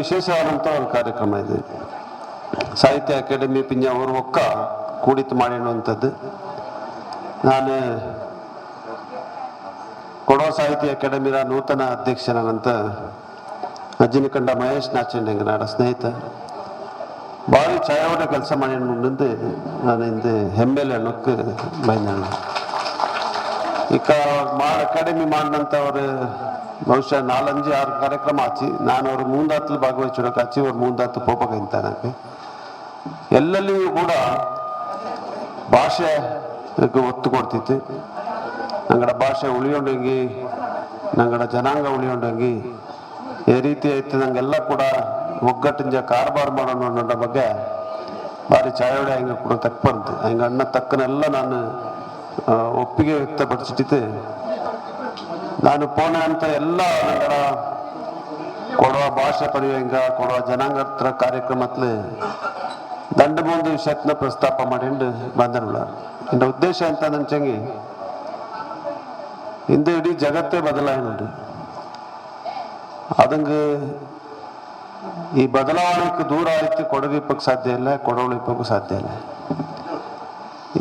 ವಿಶೇಷವಾದಂಥ ಒಂದು ಕಾರ್ಯಕ್ರಮ ಇದೆ. ಸಾಹಿತ್ಯ ಅಕಾಡೆಮಿ ಪಿಂಜ ಅವರು ಒಕ್ಕ ಕೂಡಿತು ಮಾಡಿರುವಂಥದ್ದು. ನಾನು ಕೊಡೋ ಸಾಹಿತ್ಯ ಅಕಾಡೆಮಿರ ನೂತನ ಅಧ್ಯಕ್ಷನಾದಂಥ ಅಜ್ಜನಕಂಡ ಮಹೇಶ್ ನಾಚಂಡ್ ನಾಡ ಸ್ನೇಹಿತ. ಭಾರಿ ಛಾಯಾವಟ ಕೆಲಸ ಮಾಡಿ ಮುಂದೆ ನಾನು ಹಿಂದೆ ಹೆಮ್ಮೆಲೆ ಅನ್ನೋಕ್ಕೆ ಬೈದ ಈಗ ಮಾ ಅಕಾಡೆಮಿ ಮಾಡಿದಂಥವ್ರು ಬಹುಶಃ ನಾಲಂಜು ಆರು ಕಾರ್ಯಕ್ರಮ ಹಚ್ಚಿ ನಾನು ಅವ್ರ ಮೂಂದಾತ್ಲು ಭಾಗವಹಿಸೋಕೆ ಆಚಿ ಅವ್ರು ಮುಂದಾತು ಪೋಪಗಿಂತ ನನಗೆ ಎಲ್ಲೆಲ್ಲಿಯೂ ಕೂಡ ಭಾಷೆಗೆ ಒತ್ತು ಕೊಡ್ತಿತ್ತು. ನಂಗಡ ಭಾಷೆ ಉಳಿಯೊಂಡಂಗಿ, ನಂಗಡ ಜನಾಂಗ ಉಳಿಯೊಂಡಂಗಿ, ಈ ರೀತಿ ಐತೆ ನಂಗೆಲ್ಲ ಕೂಡ ಒಗ್ಗಟ್ಟಿಂಜ ಕಾರ್ಬಾರ್ ಮಾಡೋಣ ಅನ್ನೋ ಬಗ್ಗೆ ಭಾರಿ ಚಾಯೋಡೆ ಹಂಗೆ ಕೂಡ ತಕ್ಕ ಬಂತು. ಹಂಗೆ ಅಣ್ಣ ತಕ್ಕನೆಲ್ಲ ನಾನು ಒಪ್ಪಿಗೆ ವ್ಯಕ್ತಪಡಿಸಿಟ್ಟಿದ್ದೆ ನಾನು ಪೋಣ ಅಂತ ಎಲ್ಲ ನಂಗಡ ಕೊಡುವ ಭಾಷೆ ಪರಿವಂಗ ಕೊಡುವ ಜನಾಂಗ ಹತ್ರ ಕಾರ್ಯಕ್ರಮತ್ಲೆ ದಂಡಬಂದು ವಿಷಯತ್ನ ಪ್ರಸ್ತಾಪ ಮಾಡಿಂಡು ಬಂದನುಳ್ಳ എൻ്റെ ಉದ್ದೇಶ ಅಂತ ನಂಚಂಗಿ ಇಂದು ಇಡೀ ಜಗತ್ತೇ ಬದಲಾವಣೆ ಅದಂಗೆ ಈ ಬದಲಾವಣೆಗೆ ದೂರ ಆಯ್ತು ಕೊಡಗಿಪ್ಪಕ್ಕೆ ಸಾಧ್ಯ ಇಲ್ಲ ಕೊಡವಳಿಪ್ಪಕ್ಕೂ ಸಾಧ್ಯ ಇಲ್ಲ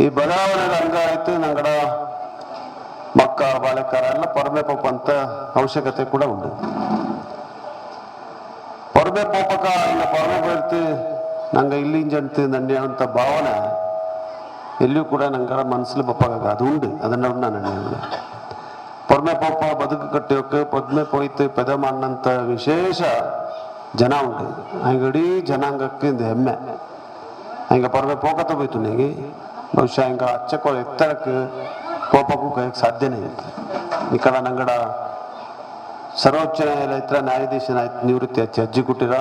ಈ ಬದಲಾವಣೆ ಆಯ್ತು ನಂಗಡ ಮಕ್ಕ ಬಾಳೆಕಾರ ಎಲ್ಲ ಪೊರಮೆ ಅಂತ ಅವಶ್ಯಕತೆ ಕೂಡ ಉಂಟು. ಪೊರಮೆ ಪೋಪಕ ಇಲ್ಲ ಪೋಯರ್ತೆ ನಂಗ ನಂಗೆ ಇಲ್ಲಿಂಜಂತು ನನ್ನ ಅಂತ ಭಾವನೆ, ಎಲ್ಲಿಯೂ ಕೂಡ ನಂಗಡ ಮನಸ್ಸಲ್ಲಿ ಬಪ್ಪಾಗ ಅದು ಉಂಡು ಅದನ್ನ ನಾನು ಪರಮೇಪಪ್ಪ ಪೊರ್ಮೆ ಪೋಪ ಬದುಕು ಕಟ್ಟಿಯೋಕೆ ಪದ್ಮೆ ಪೋಯ್ತು ಪೆದ ಮಣ್ಣಂತ ವಿಶೇಷ ಜನ ಉಂಟು. ಹಂಗೆ ಜನಾಂಗಕ್ಕೆ ಇದು ಹೆಮ್ಮೆ. ಹಂಗೆ ಪೊರ್ಮೆ ಪೋಕತ ಹೋಯ್ತು ನನಗೆ. ಬಹುಶಃ ಹಿಂಗ ಅಚ್ಚಕೋ ಎತ್ತರಕ್ಕೆ ಪೋಪಕ್ಕೂ ಕೈಗೆ ಸಾಧ್ಯನೇ ಇಲ್ಲ ಈ ಕಡೆ ನಂಗಡ ಸರ್ವೋಚ್ಚ ನ್ಯಾಯಾಲಯ ಹತ್ರ ನ್ಯಾಯಾಧೀಶನಾಯ್ತು ನಿವೃತ್ತಿ ಹಚ್ಚಿ ಅಜ್ಜಿ ಕುಟ್ಟಿರ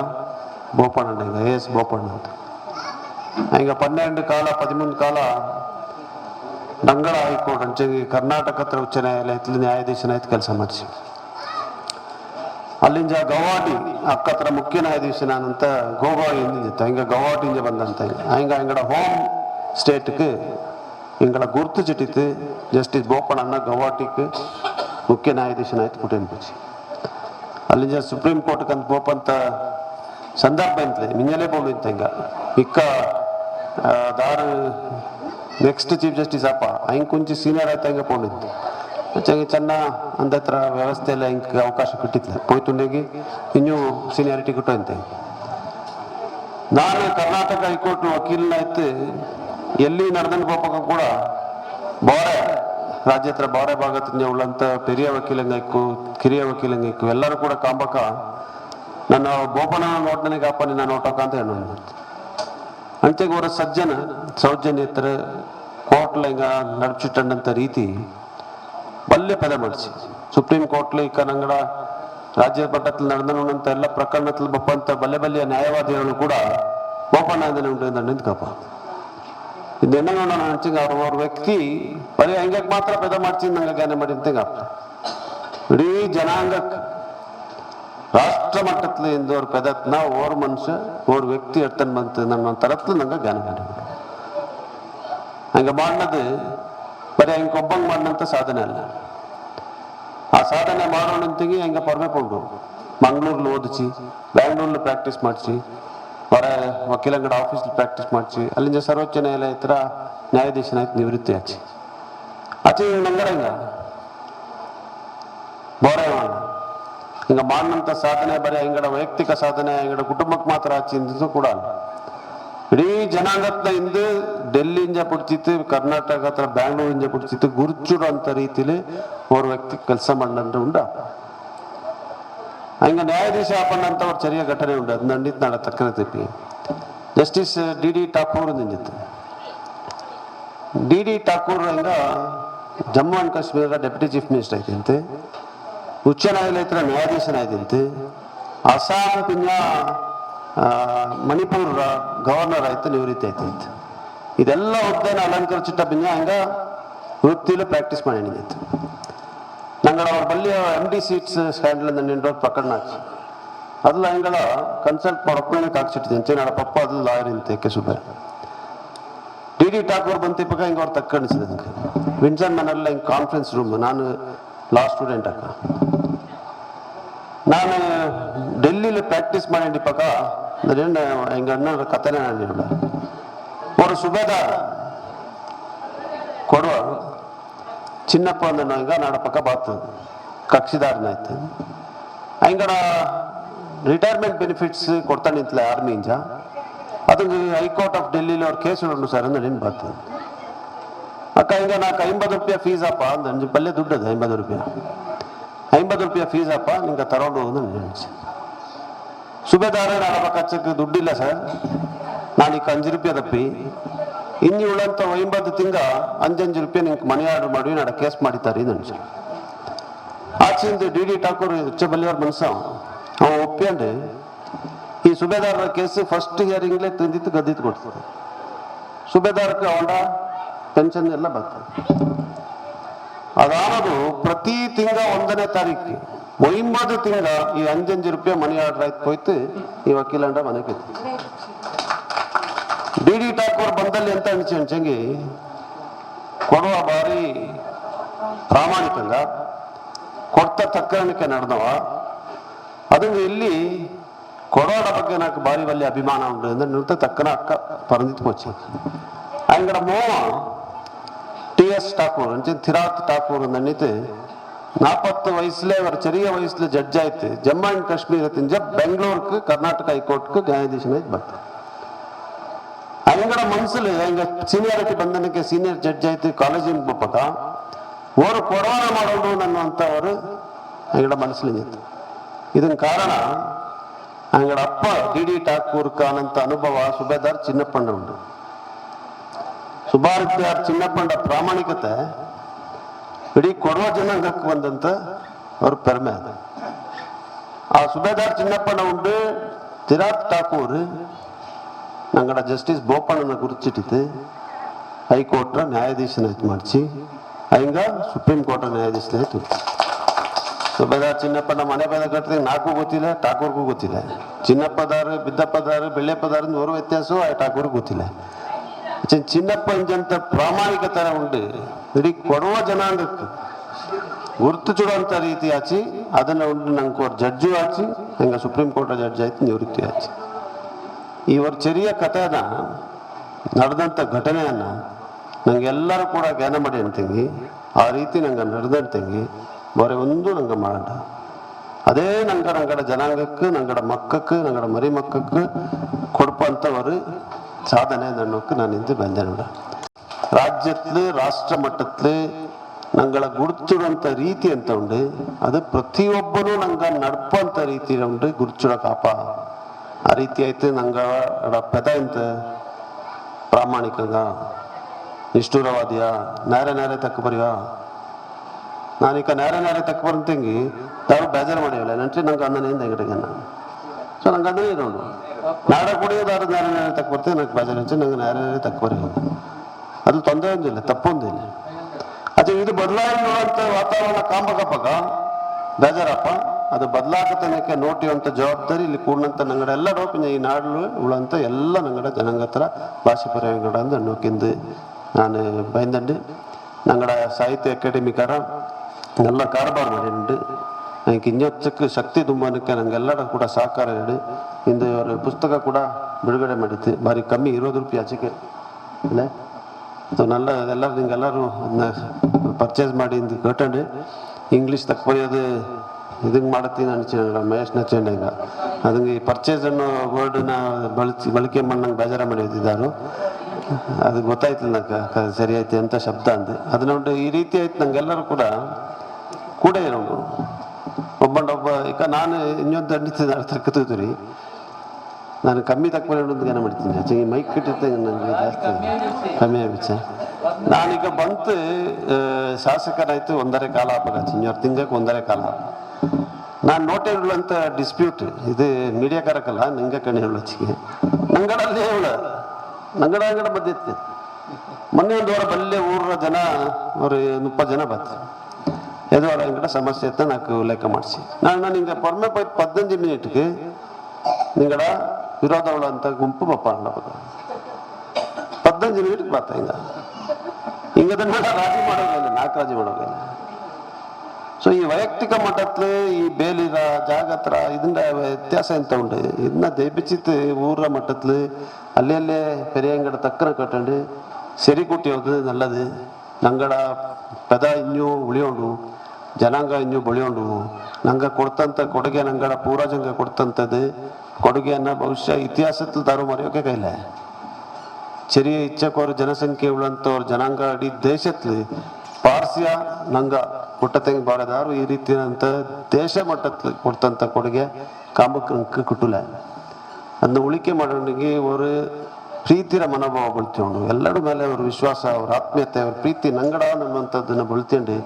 ಬೋಪಣ್ಣ ಈಗ ಎ ಎಸ್ ಬೋಪಣ್ಣ ಅಂತ ಹಿಂಗ ಪನ್ನೆರಡು ಕಾಲ ಪದಿಮೂರು ಕಾಲ ನಂಗಳ ಹೈಕೋರ್ಟ್ ಅಂಚೆಗೆ ಕರ್ನಾಟಕ ಹತ್ರ ಉಚ್ಚ ನ್ಯಾಯಾಲಯದಲ್ಲಿ ನ್ಯಾಯಾಧೀಶನಾಯ್ತು ಕೆಲಸ ಮಾಡಿಸಿ ಅಲ್ಲಿಂದ ಗವಾಟಿ ಅಕ್ಕತ್ರ ಮುಖ್ಯ ನ್ಯಾಯಾಧೀಶನಾನಂತ ಗೋಗಾಳಿ ಇಂದಿತ್ತು ಹಿಂಗ ಗವಾಟಿಂದ ಬಂದಂತ ಹಿಂಗ ಹಿಂಗಡ ಹೋಮ್ ಸ್ಟೇಟ್ಗೆ ಹಿಂಗಳ ಗುರ್ತು ಚಿಟ್ಟಿತ್ತು ಜಸ್ಟಿಸ್ ಬೋಪಣ್ಣನ ಗವಾಟಿಗೆ ಮುಖ್ಯ ನ್ಯಾಯಾಧೀಶನಾಯ್ತು ಕುಟೇನ್ ಬಿಚ್ಚಿ ಅಲ್ಲಿಂದ ಸುಪ್ರೀಂ ಕೋರ್ಟ್ಗೆ ಅಂತ ಬೋಪಂತ ಸಂದರ್ಭ ಅಂತಲೇ ಮಿಂಜಲೇ ಬೋಳು ಇತ್ತ ಹಿಂಗ ಇಕ್ಕ ಆ, ದಾರು ನೆಕ್ಸ್ಟ್ ಚೀಫ್ ಜಸ್ಟಿಸ್ ಅಪ್ಪ ಹಂಗೆ ಕೊಂಚ ಸೀನಿಯರ್ ಆಯ್ತು ಹಂಗೆ ಪೋಣಿತ್ತು ಹೆಚ್ಚಾಗಿ ಚೆನ್ನ ಅಂದತ್ರ ವ್ಯವಸ್ಥೆ ಎಲ್ಲ ಹಿಂಗೆ ಅವಕಾಶ ಕೊಟ್ಟಿದ್ಲ ಪೋಯ್ತುಂಡೆಗೆ ಇನ್ನೂ ಸೀನಿಯಾರಿಟಿ ಕೊಟ್ಟಂತೆ ನಾನು ಕರ್ನಾಟಕ ಹೈಕೋರ್ಟ್ ವಕೀಲನಾಯ್ತು ಎಲ್ಲಿ ನಡೆದನ್ ಗೋಪಕ ಕೂಡ ಬಾರೆ, ರಾಜ್ಯ ಹತ್ರ ಬಾರೆ ಭಾಗದಿಂದ ಉಳ್ಳಂತ ಪೆರಿಯ ವಕೀಲಂಗಾಯ್ಕು ಕಿರಿಯ ವಕೀಲಂಗಾಯ್ಕು ಎಲ್ಲರೂ ಕೂಡ ಕಾಂಬಕ, ನನ್ನ ಬೋಪನ ನೋಟ್ ನನಗೆ ಅಪ್ಪ ನಿನ್ನ ನೋಟಕ ಅಂತ ಹೇಳೋಣ ಅಂಚೆಗೆ ಅವರ ಸಜ್ಜನ, ಸೌಜನ್ಯತರ ಕೋರ್ಟ್ ಹಿಂಗ ನಡ್ಚಿಟ್ಟಂತ ರೀತಿ ಬಲ್ಲೆ ಪದ ಮಾಡಿಸಿ. ಸುಪ್ರೀಂ ಕೋರ್ಟ್ಲಿ ಕನ್ನಡ ರಾಜ್ಯ ಮಟ್ಟದಲ್ಲಿ ನಡೆದನುಂತ ಎಲ್ಲ ಪ್ರಕರಣದಲ್ಲಿ ಬಪ್ಪಂತ ಬಲ್ಲೆ ಬಲ್ಲೆಯ ನ್ಯಾಯವಾದಿಗಳು ಕೂಡ ಬೋಪಣ್ಣ ನಿಂತ್ಕಪ್ಪ. ಇದೆನ್ನ ನೋಡೋಣ ಅಂಚಿಗೆ ಅವ್ರ ಅವ್ರ ವ್ಯಕ್ತಿ, ಬರೀ ಹಂಗೆ ಮಾತ್ರ ಪದ ಮಾಡ್ಸಿ ನಂಗೆ ಜ್ಞಾನ ಮಾಡಿ ಅಂತಿಗ ಇಡೀ ಜನಾಂಗಕ್ಕೆ ರಾಷ್ಟ್ರ ಮಟ್ಟದಲ್ಲಿ ಇಂದೋರ್ ಪೆದತ್ನ ಓರ್ ಮನುಷ್ಯ, ಓರ್ ವ್ಯಕ್ತಿ ಎಡ್ತನ್ ಬಂತು ನಮ್ಮ ತರತ್ಲು ನಂಗೆ ಜ್ಞಾನ ಮಾಡಿ ಹಂಗೆ ಮಾಡದು ಬರೀ ಹಂಗೆ ಒಬ್ಬಂಗೆ ಮಾಡಿದಂಥ ಸಾಧನೆ ಅಲ್ಲ. ಆ ಸಾಧನೆ ಮಾಡೋಣಂತಿಗೆ ಹಂಗೆ ಪರ್ಮೆಕೊಂಡು ಮಂಗಳೂರಲ್ಲಿ ಓದಿಸಿ, ಬ್ಯಾಂಗ್ಳೂರ್ಲಿ ಪ್ರಾಕ್ಟೀಸ್ ಮಾಡಿಸಿ ಹೊರ ವಕೀಲಂಗಡ ಆಫೀಸ್ ಪ್ರಾಕ್ಟೀಸ್ ಮಾಡಿಸಿ, ಅಲ್ಲಿಂದ ಸರ್ವೋಚ್ಚ ನ್ಯಾಯಾಲಯ ಹತ್ರ ನ್ಯಾಯಾಧೀಶನಾಗಿ ನಿವೃತ್ತಿ ಆಚೆ. ಆಚೆ ನಂಗಡ ಹಿಂಗ ಬೋರೆ ಹಿಂಗ ಮಾಡಿದಂಥ ಸಾಧನೆ ಬರೀ ಹಿಂಗಡ, ವೈಯಕ್ತಿಕ ಸಾಧನೆ ಹಿಂಗಡ, ಕುಟುಂಬಕ್ಕೆ ಮಾತ್ರ ಆಚಿಂದು ಕೂಡ ಅಲ್ಲ. ಇಡೀ ಜನಾಂಗತ್ನ ಇಂದು ಡೆಲ್ಲಿಯಿಂದ ಪುಡ್ತಿತ್ತು ಕರ್ನಾಟಕ ಹತ್ರ ಬ್ಯಾಂಗ್ಳೂರಿಂದ ಪುಡ್ತಿತ್ತು ಗುರುಚುಡು ಅಂತ ರೀತಿಲಿ ಅವ್ರ ವ್ಯಕ್ತಿ ಕೆಲಸ ಮಾಡಂದ್ರೆ ಉಂಡ. ಹಂಗ ನ್ಯಾಯಾಧೀಶ ಅವ್ರ ಚರಿಯ ಘಟನೆ ಉಂಟು. ಅದು ನಂಡಿತ್ ನಾಳೆ ತಕ್ಕನ ತಿಪ್ಪಿ. ಜಸ್ಟಿಸ್ ಡಿ ಡಿ ಠಾಕೂರ್ ನಿಂದಿತ್ತು. ಡಿ ಡಿ ಠಾಕೂರ್ ಹಂಗ ಜಮ್ಮು ಅಂಡ್ ಕಾಶ್ಮೀರದ ಡೆಪ್ಯೂಟಿ ಚೀಫ್ ಮಿನಿಸ್ಟರ್ ಐತಂತೆ ಉಚ್ಚ ನ್ಯಾಯಾಲಯದ ಹತ್ರ ನ್ಯಾಯಾಧೀಶನಾಯ್ತಂತೆ ಅಸ್ಸಾಂ ಪಿಂಜ ಮಣಿಪುರ ಗವರ್ನರ್ ಆಯ್ತು, ನಿವೃತ್ತಿ ಆಯ್ತಂತೆ. ಇದೆಲ್ಲ ಹುದ್ದೆನ ಅಲಂಕರಿಸಿಟ್ಟ ಬಿನ್ನ ಹಂಗ ವೃತ್ತಿಲು ಪ್ರಾಕ್ಟೀಸ್ ಮಾಡಿ ನಂಗಡ ಅವ್ರ ಬಳಿ ಎಮ್ ಡಿ ಸೀಟ್ಸ್ ಸ್ಟ್ಯಾಂಡ್ಲಿಂದ ನಿಂಡೋದು ಪಕ್ಕಣ ಹಾಕಿ ಅದ್ಲ ಹೆಂಗಡ ಕನ್ಸಲ್ಟ್ ಮಾಡ್ಕೊಂಡು ಹಾಕ್ಸಿಟ್ಟಿದ್ದೆ ನಾಡ ಪಪ್ಪ ಅದ್ಲ ಲಾಯರ್ ಇಂತೆ ಸುಬ್ಬೆ ಡಿ ಡಿ ಠಾಕೂರ್ ಬಂತಿಪ್ಪಾಗ ಹಿಂಗೆ ಅವ್ರು ತಕ್ಕಣಿಸಿದೆ ನನಗೆ ವಿನ್ಸನ್ ಮನೆಲ್ಲ ಹಿಂಗೆ ಕಾನ್ಫರೆನ್ಸ್ ರೂಮ್ ನಾನು ಲಾ ಸ್ಟೂಡೆಂಟ್ ಅಕ್ಕ ನಾನು ಡೆಲ್ಲಿಲಿ ಪ್ರಾಕ್ಟೀಸ್ ಮಾಡಿಪ್ಪಾಗ ಅದೇನು ಹೆಂಗೆ ಅಣ್ಣ ಕಥೆನೇ ನಾನು ಹೇಳ ಅವರು ಸುಬೇದಾರ್ ಕೊಡುವ ಚಿನ್ನಪ್ಪ ಅಂದ ಹಿಂಗ ನಾಡ ಪಕ್ಕ ಬಾತು ಕಕ್ಷಿದಾರನಾಯ್ತು ಹಿಂಗಡ ರಿಟೈರ್ಮೆಂಟ್ ಬೆನಿಫಿಟ್ಸ್ ಕೊಡ್ತಾ ನಿಂತಲ ಆರ್ಮಿ ಇಂಜ ಅದಕ್ಕೆ ಹೈಕೋರ್ಟ್ ಆಫ್ ಡೆಲ್ಲಿಲಿ ಅವ್ರ ಕೇಸ್ ಉಂಟು ಸರ್ ಅಂದ್ರೆ ನಿನ್ ಬಾತು ಅಕ್ಕ ಹಿಂಗ ನಾಲ್ಕು ಐಂಬತ್ತು ರೂಪಾಯಿ ಫೀಸ್ ಅಪ್ಪ ಅಂದ ಬಲ್ಲೆ ದುಡ್ಡದು ಐಂಬತ್ತು ರೂಪಾಯಿ ಐಂಬತ್ತು ರೂಪಾಯಿ ಫೀಸ್ ಅಪ್ಪ ನಿಂಗೆ ತಗೊಂಡು ಹೋಗುದು ನೆನೆಸಿ ಸುಬೇದಾರ ನಾಡ ಪಕ್ಕ ದುಡ್ಡಿಲ್ಲ ಸರ್ ನಾನು ಈಗ ಅಂಜು ರೂಪಾಯಿ ತಪ್ಪಿ ಇನ್ನು ಉಳ್ಳಂತ ಒಂಬತ್ತು ತಿಂಗ ಅಂಜಂಜು ರೂಪಾಯಿ ನಿಮ್ಗೆ ಮನಿ ಆರ್ಡರ್ ಮಾಡಿ ನಾಡ ಕೇಸ್ ಮಾಡಿದ್ದಾರೆ ಇದು ಆಚೆಯಿಂದ ಡಿ ಡಿ ಠಾಕೂರ್ ಚಬಲಿಯವ್ರ ಮನಸ್ಸ. ಅವ ಒಪ್ಕೊಂಡು ಈ ಸುಬೇದಾರರ ಕೇಸ್ ಫಸ್ಟ್ ಹಿಯರಿಂಗ್ಲೇ ತಂದಿತ್ತು, ಗದ್ದಿತ್ತು ಕೊಡ್ತಾರೆ. ಸುಬೇದಾರಕ್ಕೆ ಅವಂಡ ಪೆನ್ಷನ್ ಎಲ್ಲ ಬರ್ತದೆ ಅದಾದ್ರು ಪ್ರತಿ ತಿಂಗ ಒಂದನೇ ತಾರೀಕು ಒಂಬತ್ತು ತಿಂಗ ಈ ಅಂಜಂಜು ರೂಪಾಯಿ ಮನಿ ಆರ್ಡರ್ ಆಯ್ತು ಹೋಯ್ತು, ಈ ವಕೀಲಂಡ ಮನೆಗೆ ಡಿ ಡಿ ಠಾಕೂರ್ వందలు ఎంత అని చెంచంగి కొడవ భారీ ಪ್ರಾಮಾಣಿಕಂಗ ಕೊಡ್ತಾ ತಕ್ಕರಣಕ್ಕೆ ನಡೆದವ ಅದನ್ನು ಇಲ್ಲಿ ಕೊಡೋದ ಬಗ್ಗೆ నాకు ಭಾರಿ ಒಳ್ಳೆ ಅಭಿಮಾನ ಉಂಟು ಎಂದು ನಿಂತ ತಕ್ಕನ ಅಕ್ಕ ಪರಂದಿತ್ వచ్చి ಅಂಗಡ ಮೋಮ ಟಿ ಎಸ್ ಠಾಕೂರ್ అంటే థిరాత్ ఠాకూర్ అన్నైతే నాపత్తు వయసులో వారు చెరియ వయసులో జడ్జ్ అయితే జమ్మూ అండ్ కాశ్మీర్ తింజ బెంగళూరుకు కర్ణాటక హైకోర్టుకు న్యాయాధీశం అయితే ಬರ್ತಾರೆ ಅಂಗಡ ಮನಸ್ಸಲ್ಲಿ ಹೆಂಗ ಸೀನಿಯಾರಿಟಿ ಬಂದನಕ್ಕೆ ಸೀನಿಯರ್ ಜಡ್ಜ್ ಆಯ್ತು ಕಾಲೇಜಿನ ಪಕ್ಕ ಅವರು ಕೊಡೋಣ ಮಾಡೋದು ನನ್ನುವಂಥವರು ಅಂಗಡ ಮನಸ್ಸಲ್ಲಿ ನಿಂತು ಇದನ್ ಕಾರಣ ಅಂಗಡ ಅಪ್ಪ ಡಿ ಡಿ ಠಾಕೂರ್ ಖಾನ್ ಅಂತ ಅನುಭವ ಸುಬೇದಾರ್ ಚಿನ್ನಪ್ಪಣ್ಣ ಉಂಟು ಸುಭಾರತಿಯಾರ್ ಚಿನ್ನಪ್ಪಂಡ ಪ್ರಾಮಾಣಿಕತೆ ಇಡೀ ಕೊಡುವ ಜನಾಂಗಕ್ಕೆ ಬಂದಂತ ಅವ್ರ ಪೆರ್ಮೆ ಅದು ಆ ಸುಬೇದಾರ್ ಚಿನ್ನಪ್ಪಣ್ಣ ಉಂಟು ತಿರಾತ್ ಠಾಕೂರ್ ನಂಗಡ ಜಸ್ಟಿಸ್ ಬೋಪಣ್ಣನ ಗುರುತಿಟ್ಟಿತ್ತು ಹೈಕೋರ್ಟ್ರ ನ್ಯಾಯಾಧೀಶನಾಯ್ತು ಮಾಡಿಸಿ. ಹಂಗ ಸುಪ್ರೀಂ ಕೋರ್ಟ್ ನ್ಯಾಯಾಧೀಶನಾಯ್ತು ಬೇದ ಚಿನ್ನಪ್ಪನ ಮನೆ ಬೇದ ಕಟ್ಟಿದ್ರೆ ನಾಲ್ಕು ಗೊತ್ತಿಲ್ಲ, ಠಾಕೂರ್ಗೂ ಗೊತ್ತಿಲ್ಲ. ಚಿನ್ನಪ್ಪದಾರು ಬಿದ್ದಪ್ಪದಾರು ಬೆಳ್ಳೆಪ್ಪದಾರು ಓರ್ವ ವ್ಯತ್ಯಾಸ, ಆ ಠಾಕೂರ್ಗೂ ಗೊತ್ತಿಲ್ಲ. ಚಿನ್ನಪ್ಪ ಇಂಜಂತ ಪ್ರಾಮಾಣಿಕತನ ಉಂಡು. ಇಡೀ ಕೊಡುವ ಜನಾಂಗಕ್ಕೆ ಗುರುತು ಚುಡುವಂತ ರೀತಿ ಆಚಿ. ಅದನ್ನ ಉಂಡು ನಂಗೆ ಜಡ್ಜು ಆಚಿ. ಹಂಗ ಸುಪ್ರೀಂ ಕೋರ್ಟ್ ಜಡ್ಜ್ ಆಯ್ತು ನಿವೃತ್ತಿ ಆಚಿ. ಇವರ ಚೆರಿಯ ಕಥೆನ ನಡೆದಂಥ ಘಟನೆಯನ್ನ ನಂಗೆಲ್ಲರೂ ಕೂಡ ಜ್ಞಾನ ಮಾಡಿ ಅಂತಂಗಿ ಆ ರೀತಿ ನಂಗೆ ನಡೆದಂತಂಗಿ ಬರೀ ಒಂದು ನಂಗೆ ಮಾಡ ಅದೇ ನಂಗೆ ನಂಗಡ ಜನಾಂಗಕ್ಕೆ ನಂಗಡ ಮಕ್ಕಕ್ಕೆ ನಂಗಡ ಮರಿ ಮಕ್ಕಕ್ಕೆ ಕೊಡ್ಪಂಥವರು சாதனை நன்னோக்கு நான் இந்து ಬಂದೆನೋಡ ರಾಜ್ಯತ್ಲು ರಾಷ್ಟ್ರ ಮಟ್ಟತ್ಲು ನಂಗಳ ಗುರುತಿಡುವಂತ ರೀತಿ ಅಂತ ಉಂಡು ಅದು ಪ್ರತಿಯೊಬ್ಬನು ನಂಗ ನಡ್ಪಂತ ರೀತಿ ಉಂಡು ಗುರುತಿಡ ಕಾಪ ಆ ರೀತಿ ಆಯ್ತು ನಂಗ ಪೆದ ಇಂತ ಪ್ರಾಮಾಣಿಕಂಗ. ನಿಷ್ಠುರವಾದಿಯ ನೇರೆ ನೇರೆ ತಕ್ಕ ಬರೆಯ. ನಾನೀಗ ನೇರೆ ನೇರೆ ತಕ್ಕ ಬರಂತಂಗಿ ಯಾರು ಬೇಜಾರು ಮಾಡಿಯಲ್ಲ ನೆಂಟ್ರಿ ನಂಗೆ ಅನ್ನನೇಂದ ಹೆಂಗಡಿಗೆ ನಾನು ಸೊ ನಂಗೆ ಅದನ್ನೇ ಇರೋದು ನಾಡ ಕುಡಿಯೋದಾರು ನೇರ ತಕ್ಕ ಬರ್ತೀನಿ ನಂಗೆ ಬೇಜಾರು ಹಚ್ಚಿ ನಂಗೆ ನೇರ ನೇರ ತಕ್ಕ ಬರೆಯೋದು ಅದು ತೊಂದರೆ ಒಂದಿಲ್ಲ ತಪ್ಪೊಂದಿಲ್ಲ. ಅದೇ ಇದು ಬದಲಾವಣೆ ವಾತಾವರಣ ಕಾಂಬಕಪ್ಪಗ ಬೇಜಾರಪ್ಪ. ಅದು ಬದಲಾಗತನಕ್ಕೆ ನೋಟಿಯುವಂತ ಜವಾಬ್ದಾರಿ ಇಲ್ಲಿ ಕೂಡಂತ ನಂಗಡ ಎಲ್ಲ ಡೋಪಿನ ಈ ನಾಡು ಉಳಂತ ಎಲ್ಲ ನಂಗಡ ಜನಾಂಗ ಹತ್ರ ಭಾಷೆ ಪರ್ಯಂಗಡ ಅಂದ ನೋಕಿಂದು ನಾನು ಬೈಂದಂಡು. ನಂಗಡ ಸಾಹಿತ್ಯ ಅಕಾಡೆಮಿಕಾರ ಎಲ್ಲ ಕಾರ್ಬಾರ್ ಮಾಡಿಂಡು. ನನಗೆ ಇನ್ನೊತ್ತಕ್ಕೆ ಶಕ್ತಿ ತುಂಬನಕ್ಕೆ ನಂಗೆಲ್ಲರ ಕೂಡ ಸಹಕಾರ ಹೇಳಿ ಇಂದು ಅವರ ಪುಸ್ತಕ ಕೂಡ ಬಿಡುಗಡೆ ಮಾಡಿತ್ತು ಭಾರಿ ಕಮ್ಮಿ ಇರೋದು ರೂಪಾಯಿ ಆಚೆಗೆ ಇಲ್ಲ ಸೊ ನಲ್ಲ ಎಲ್ಲರೂ ನಿಂಗೆಲ್ಲರೂ ಅದನ್ನ ಪರ್ಚೇಸ್ ಮಾಡಿ ಇಂದು ಕಟ್ಟಂಡು. ಇಂಗ್ಲೀಷ್ ತಕ್ಕ ಬರೆಯೋದು ಇದಕ್ಕೆ ಮಾಡತ್ತೀನಿ ಅನ್ಸಿಲ್ಲ ಮಹೇಶ್ ನಚ್ಚಂಡ ಈಗ. ಅದಂಗೆ ಈ ಪರ್ಚೇಸ್ ಅನ್ನೋ ವರ್ಡ್ನ ಬಳಸಿ, ಬಳಕೆ ಮಾಡಂಗೆ ಬೇಜಾರ ಮಾಡಿದ್ದಾರೆ ಅದು ಗೊತ್ತಾಯ್ತು ನಂಗೆ ಸರಿ ಆಯ್ತು ಅಂತ ಶಬ್ದ ಅಂದೆ. ಅದನ್ನ ಉಂಟು ಈ ರೀತಿ ಆಯ್ತು, ನಂಗೆಲ್ಲರೂ ಕೂಡ ಕೂಡ ಇರೋನು ಒಬ್ಬಂಡೊಬ್ಬ ಈಗ ನಾನು ಇನ್ನೊಂದು ದಂಡಿಸಿದ ಅರ್ಥಕ್ಕದ್ದು ರೀ ನಾನು ಕಮ್ಮಿ ತಕ್ಕ ಜ್ಞಾನ ಮಾಡ್ತೀನಿ. ಹೆಚ್ಚಿಗೆ ಮೈಕ್ ಇಟ್ಟಿದ್ದೆ ನನಗೆ ಜಾಸ್ತಿ ಕಮ್ಮಿ ಆಗುತ್ತೆ. ನಾನೀಗ ಬಂತು ಶಾಸಕರಾಯ್ತು ಒಂದರೆ ಕಾಲ ಆಪಗ ಚಿಂಜೋರ್ ತಿಂಗಕ್ಕೆ ಒಂದರೆ ಕಾಲ. ನಾನು ನೋಟಿರುವಂಥ ಡಿಸ್ಪ್ಯೂಟ್ ಇದು ಮೀಡಿಯಾಕಾರಕ್ಕಲ್ಲ ನಂಗೆ ಕಣಿ ಹೇಳು ಹಚ್ಚಿಗೆ ನಂಗಡಲ್ಲೇ ಹೇಳು ನಂಗಡ ಅಂಗಡ ಬಂದಿತ್ತು ಮೊನ್ನೆ ಒಂದು ವಾರ ಬಲ್ಲೆ ಊರ ಜನ ಅವ್ರು ಇಪ್ಪತ್ತು ಜನ ಬಂತು ஏதோ ஒரு என்கிட்ட சமஸ்யத்தை எனக்கு லேக்கமாடிச்சு நான் நீங்கள் பொறுமை போய் பதினஞ்சு மினிட்டுக்கு நீங்களா விரோதவுல அந்த கும்பு பார்ப்பாங்க பதினஞ்சு மினிட்டுக்கு பார்த்தேங்க. இங்கே தான் ராஜி மாடவில்லை நாக்கு ராஜி மாடவில்லை ಸೊ ಈ ವೈಯಕ್ತಿಕ మఠత్తులు ಈ ಬೇಲಿರ ಜಾಗತ್ರ ಇದನ್ನ ವ್ಯತ್ಯಾಸ ಎಂತ ಉಂಟು? ಇದನ್ನ ದೇಪಿಚಿತ್ ಊರ ಮಟ್ಟത്തിൽ ಅಲ್ಲೇ ಅಲ್ಲೇ പെരിയങ്കട ತಕ್ಕನ ಕಟ್ಟಂಡು ಸರಿ ಸೆರಿ ಕುಟ್ಟಿಯೋದು ನಲ್ಲದು, ನಂಗಡ ಪೆದ ಇನ್ನೂ ಉಳಿಯೋಂಡು, ಜನಾಂಗ ಇನ್ನೂ ಬೆಳೆಯೋಂಡು. ನಂಗ ಕೊಡ್ತಂತ ಕೊಡುಗೆ ನಂಗಡ ಪೂರ್ವಜಂಗ ಕೊಡ್ತಂಥದ್ದು ಕೊಡುಗೆಯನ್ನು ಬಹುಶಃ ಇತಿಹಾಸದಲ್ಲಿ ದಾರು ಮರೆಯೋಕೆ ಕೈಲ ചെറിയ ಇಚ್ಛಕೋರ್ ಜನಸಂಖ್ಯೆ ഉള്ളന്തോർ ಜನಾಂಗ ಇಡೀ ദേശത്തിൽ ಪಾರ್ಸಿಯ ನಂಗ ಮುಟ್ಟತೆಗೆ ಬಾರದಾರು ಈ ರೀತಿಯಾದಂಥ ದೇಶ ಮಟ್ಟಕ್ಕೆ ಕೊಡ್ತಂಥ ಕೊಡುಗೆ ಕಾಮಕ್ಕೆ ಕಿಟ್ಟುಲ ಅದನ್ನ ಉಳಿಕೆ ಮಾಡೋನಿಗೆ ಅವರು ಪ್ರೀತಿರ ಮನೋಭಾವ ಬೆಳ್ತಿಕೊಂಡು ಎಲ್ಲರ ಮೇಲೆ ಅವ್ರ ವಿಶ್ವಾಸ ಅವ್ರ ಆತ್ಮೀಯತೆ ಅವ್ರ ಪ್ರೀತಿ ನಂಗಡ ಅನ್ನುವಂಥದ್ದನ್ನು ಬೆಳ್ಕೊಂಡು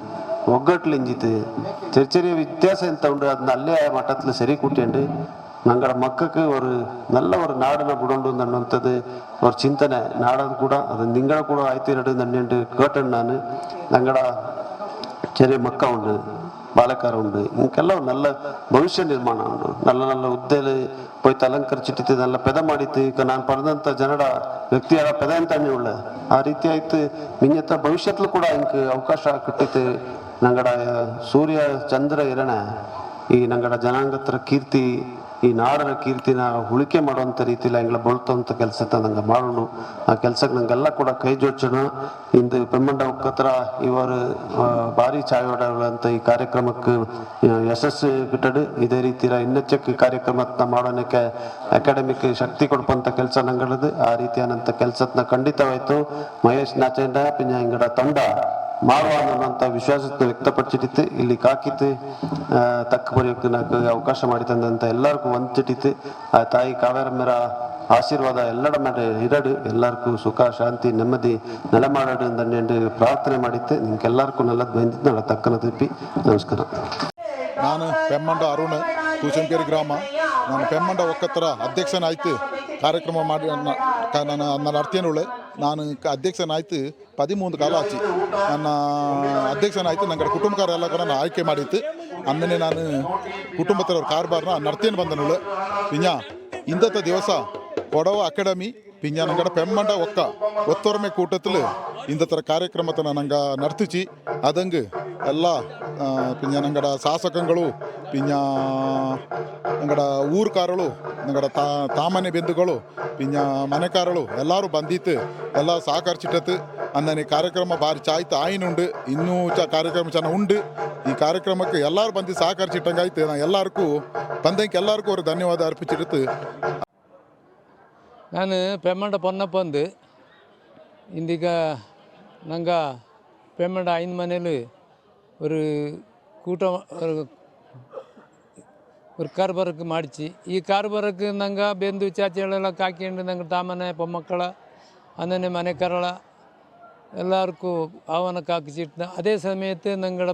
ಒಗ್ಗಟ್ಲು ಇಂಜಿತು ചെറിയ വ്യത്യാസം എന്തുണ്ട് ಮಟ್ಟದಲ್ಲಿ ಸರಿ മട്ടത്തിൽ ನಂಗಡ കൂട്ടിയുണ്ട് ഞങ്ങളുടെ ನಲ್ಲ ഒരു നല്ല ഒരു ಅನ್ನುವಂಥದ್ದು വിടുണ്ട് ಚಿಂತನೆ ഒരു ಕೂಡ നാടൻ കൂടെ ಕೂಡ ಆಯ್ತು കൂടെ ആയിത്തീരണ്ട് തന്നെയുണ്ട് ನಾನು ഞങ്ങളുടെ ಚೆನ್ನೇ ಮಕ್ಕ ಉಂಡು ಬಾಲಕಾರ ಉಂಡು ఉండు ನಲ್ಲ ಭವಿಷ್ಯ ನಿರ್ಮಾಣ ಉಂಡು ನಲ್ಲ ನಲ್ಲ నల్ల ఉద్దేలు పోయి ಅಲಂಕರಿಸಿಟ್ಟಿತ್ತು ನಲ್ಲ ಪೆದ ಮಾಡಿತ್ತು. ಈಗ ನಾನು ಪಡೆದಂಥ ಜನರ ವ್ಯಕ್ತಿಯ ಪೆದ ಅಂತಾನೆ ಉಳ್ಳ ಆ ರೀತಿ ಆಯ್ತು. ಮಿಂಗತ್ತ ಭವಿಷ್ಯತ್ಲು ಕೂಡ ಇಂಕ ಅವಕಾಶ ಕಟ್ಟಿತ್ತು. ನಂಗಡ ಸೂರ್ಯ, ಚಂದ್ರ ಇರಣ ಈ ನಂಗಡ ಜನಾಂಗತ್ರ ಕೀರ್ತಿ ಈ ನಾಡರ ಕೀರ್ತಿನ ಉಳಿಕೆ ಮಾಡುವಂಥ ರೀತಿಯಲ್ಲಿ ಹೆಂಗ್ಲ ಬಳತುವಂಥ ಕೆಲಸ ನಂಗೆ ಮಾಡೋಣ ಆ ಕೆಲಸಕ್ಕೆ ನಂಗೆಲ್ಲ ಕೂಡ ಕೈ ಜೋಡ್ಸೋಣ. ಇಂದು ಪೆಮ್ಮಂಡ ಒಕ್ಕತ್ರ ಇವರು ಭಾರಿ ಚಾಯೋಡಗಳಂತ ಈ ಕಾರ್ಯಕ್ರಮಕ್ಕೆ ಯಶಸ್ಸು ಕಿಟ್ಟಡು ಇದೇ ರೀತಿಯ ಇನ್ನೆಚ್ಚಕ್ಕೆ ಕಾರ್ಯಕ್ರಮತ್ನ ಮಾಡೋಣಕ್ಕೆ ಅಕಾಡೆಮಿಕ್ ಶಕ್ತಿ ಕೊಡುವಂಥ ಕೆಲಸ ನಂಗಳದು. ಆ ರೀತಿಯಾದಂಥ ಕೆಲಸತ್ನ ಖಂಡಿತವಾಯ್ತು. ಮಹೇಶ್ ನಾಚೇಂಡ ಪಿಂಜ ಇಂಗಡ ತಂಡ. ಮಾಡುವ ಅನ್ನುವಂಥ ವಿಶ್ವಾಸವನ್ನು ವ್ಯಕ್ತಪಡಿಸಿಟ್ಟಿತ್ತು. ಇಲ್ಲಿ ಕಾಕಿತ್ತು ತಕ್ಕ ಬರೆಯೋಕ್ಕೆ ನಾಲ್ಕು ಅವಕಾಶ ಮಾಡಿ ತಂದಂಥ ಎಲ್ಲರಿಗೂ ಒಂದಿಟ್ಟಿತ್ತು ಆ ತಾಯಿ ಕಾವೇರಮ್ಮರ ಆಶೀರ್ವಾದ ಎಲ್ಲರ ಮೇಲೆ ಇರಡು. ಎಲ್ಲರಿಗೂ ಸುಖ, ಶಾಂತಿ, ನೆಮ್ಮದಿ ನೆಲಮಾಡಡು ಅಂತ ಪ್ರಾರ್ಥನೆ ಮಾಡಿತ್ತು. ನಿಮ್ಗೆಲ್ಲರಿಗೂ ನಲ್ಲದು ಬಂದಿದ್ದು ನಾಳೆ ತಕ್ಕನ ತಿಪ್ಪಿ. ನಮಸ್ಕಾರ. ನಾನು ಪೆಮ್ಮಂಡ ಅರುಣ್, ತೂಚಂಕೇರಿ ಗ್ರಾಮ. ನಾನು ಪೆಮ್ಮಂಡ ಒಕ್ಕತ್ತರ ಅಧ್ಯಕ್ಷನಾಯ್ತು. ಕಾರ್ಯಕ್ರಮ ಮಾಡಿ ನನ್ನ ನನ್ನ ನರ್ತೇನುಳ್ಳೆ ನಾನು ಅಧ್ಯಕ್ಷನಾಯಿತು ಪದಿಮೂರು ಕಾಲ ಆಚಿ ನನ್ನ ಅಧ್ಯಕ್ಷನಾಯಿತು ನನ್ನ ಕಡೆ ಕುಟುಂಬಕಾರೆಲ್ಲ ಕೂಡ ನಾನು ಆಯ್ಕೆ ಮಾಡಿತ್ತು ಆಮೇಲೆ ನಾನು ಕುಟುಂಬದವ್ರ ಕಾರ್ಬಾರ್ನ ನಡ್ತೇನೆ ಬಂದನು ಪಿಂಜ ಇಂದತ್ತ ದಿವಸ ಕೊಡವ ಅಕಾಡೆಮಿ ಪಿಂಜ ನಂಗಡ ಪೆಮ್ಮಂಡ ಒಕ್ಕ ಒತ್ತೊರಮೆ ಕೂಟത്തിൽ ಇಂದ ಥರ ಕಾರ್ಯಕ್ರಮತನ ನಂಗೆ ನಡ್ತಿಚಿ ಅದಂಗೆ ಎಲ್ಲ ಪಿಂಜ ನಂಗಡ ಶಾಸಕಗಳು ಪಿಂಜ ನಂಗಡ ಊರ್ಕಾರಳು, ನಂಗಡ ತಾ, ತಾಮನೆ ಬೆಂದುಗಳು ಪಿಂಜ ಮನೆಕಾರಳು, ಎಲ್ಲರೂ ಬಂದಿತ್ತು, ಎಲ್ಲ ಸಹಕರಿಸಿಟ್ಟತ್ತು. ಅಂದನೆ ಕಾರ್ಯಕ್ರಮ ಭಾರಿ ಚಾಯ್ತು, ಆಯ್ನುಂಡು, ಇನ್ನೂ ಚ ಕಾರ್ಯಕ್ರಮ ಚೆನ್ನಾಗಿ ಉಂಡು. ಈ ಕಾರ್ಯಕ್ರಮಕ್ಕೆ ಎಲ್ಲರೂ ಬಂದು ಸಹಕರಿಸಿಟ್ಟಂಗಾಯ್ತು. ನಾನು ಎಲ್ಲರಿಗೂ ಬಂದಂಗೆ ಎಲ್ಲರಿಗೂ ಅವರು ಧನ್ಯವಾದ ಅರ್ಪಿಸಿಡ್ತು. ನಾನು ಪೇಮೆಂಟ್ ಪೆಮ್ಮಂಡ ಪೊನ್ನಪ್ಪಂದು ಇಂದೀಗ ನಂಗೆ ಪೇಮೆಂಟ್ ಐದು ಮನೇಲಿ ஒரு ಕೂಟ ಒಂದು ஒரு ಕಾರ್ಬಾರಕ್ಕೆ ಮಾಡಿಸಿ ಈ ಕಾರ್ಬಾರಕ್ಕೆ ನಂಗೆ ಬೆಂದು ಚಾಚೆಗಳೆಲ್ಲ ಕಾಕೊಂಡು ನಂಗೆ ತಾಮನೆ ಪೊಮ್ಮಕ್ಕಳ ಅನ್ನನೆ ಮನೆ ಕರಳ ಎಲ್ಲರಿಗೂ ಆವನ ಕಾಕಿಸಿಟ್ಟು ಅದೇ ಸಮಯತ್ತೆ ನಂಗಳ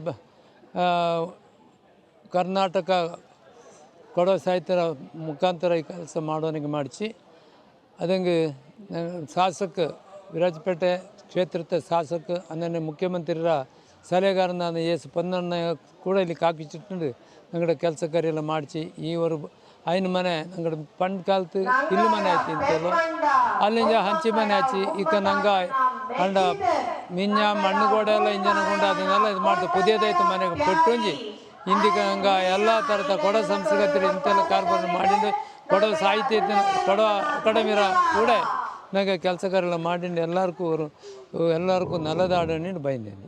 ಕರ್ನಾಟಕ ಕೊಡೋ ಸಾಹಿತ್ಯರ ಮುಖಾಂತರ ಈ ಕೆಲಸ ಮಾಡೋನಿಗೆ ಮಾಡಿಸಿ. ಅದಂಗೆ ಶಾಸಕ ವಿರಾಜಪೇಟೆ ಕ್ಷೇತ್ರದ ಶಾಸಕ ಅನ್ನನೆ ಮುಖ್ಯಮಂತ್ರಿರ ಸಲಹೆಗಾರ ಯೇಸು ಪೊನ್ನಣ್ಣ ಕೂಡ ಇಲ್ಲಿ ಕಾಕಿಸಿಟ್ಟು ನಂಗಡ ಕೆಲಸ ಕಾರ್ಯ ಮಾಡಿಸಿ ಈವರು ಐನ ಮನೆ ನಂಗಡ ಪಂಡ್ ಕಾಲത്ത് ಇಲ್ಲಿ ಮನೆ ಆಯ್ತು ಅಂತೇಳಿ ಅಲ್ಲಿಂದ ಹಂಚಿ ಮನೆ ಹಚ್ಚಿ ಈಗ ನಂಗೆ ಅಂಡ ಮಿಂಜ ಮಣ್ಣು ಗೋಡೆ ಎಲ್ಲ ಇಂಜನಗೊಂಡು ಅದನ್ನೆಲ್ಲ ಇದು ಮಾಡ್ತು ಪುದಿಯದಾಯ್ತು ಮನೆಗೆ ಪೆಟ್ಟುಂಜಿ ಇಂದಿಗೆ ಹಂಗೆ ಎಲ್ಲ ಥರದ ಕೊಡ ಸಂಸ್ಕೃತಿ ಇಂಥೆಲ್ಲ ಕಾರ್ಬಾರ ಮಾಡಿದ್ದು ಕೊಡೋ ಸಾಹಿತ್ಯ, ಕೊಡೋ ಅಕಾಡೆಮಿರ ಕೂಡ ನನಗೆ ಕೆಲಸಗಾರೆಲ್ಲ ಮಾಡಿಂಡು ಎಲ್ಲರಿಗೂ ಎಲ್ಲರಿಗೂ ನೆಲದಾಡಿ ಬೈಂದೇನೆ.